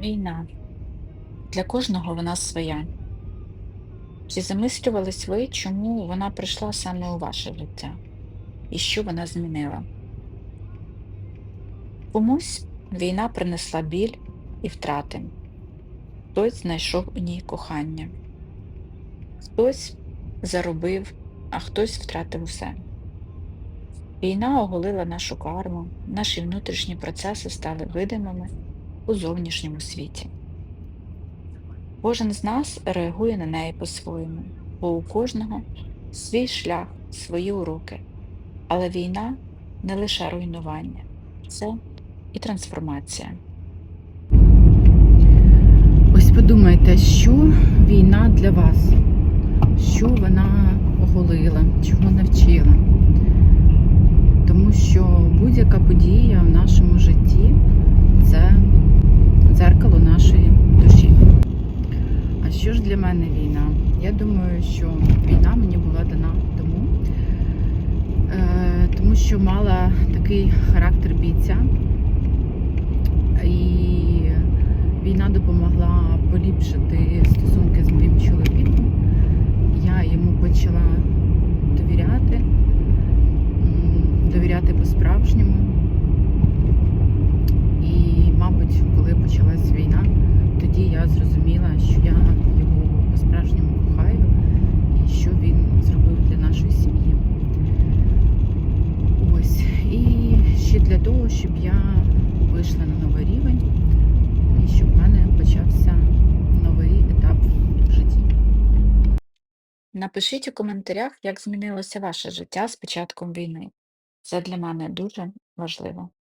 Війна. Для кожного вона своя. Чи замислювались ви, чому вона прийшла саме у ваше життя? І що вона змінила? Комусь війна принесла біль і втрати. Хтось знайшов у ній кохання. Хтось заробив, а хтось втратив усе. Війна оголила нашу карму, наші внутрішні процеси стали видимими у зовнішньому світі. Кожен з нас реагує на неї по-своєму, бо у кожного свій шлях, свої уроки. Але війна не лише руйнування, це і трансформація. Ось подумайте, що війна для вас, що вона оголила, чого навчила. Тому що будь-яка подія в нашому житті це дзеркало нашої душі. А що ж для мене війна? Я думаю, що війна мені була дана тому, е, тому що мала такий характер бійця. І війна допомогла поліпшити стосунки з моїм чоловіком. Я йому почала довіряти, довіряти по-справжньому. І, мабуть, коли почалась війна, тоді я зрозуміла, що я його по-справжньому кохаю і що він зробив для нашої сім'ї. Ось. І ще для того, щоб я вийшла на новий рівень і щоб в мене почався новий етап в житті. Напишіть у коментарях, як змінилося ваше життя з початком війни. Це для мене дуже важливо.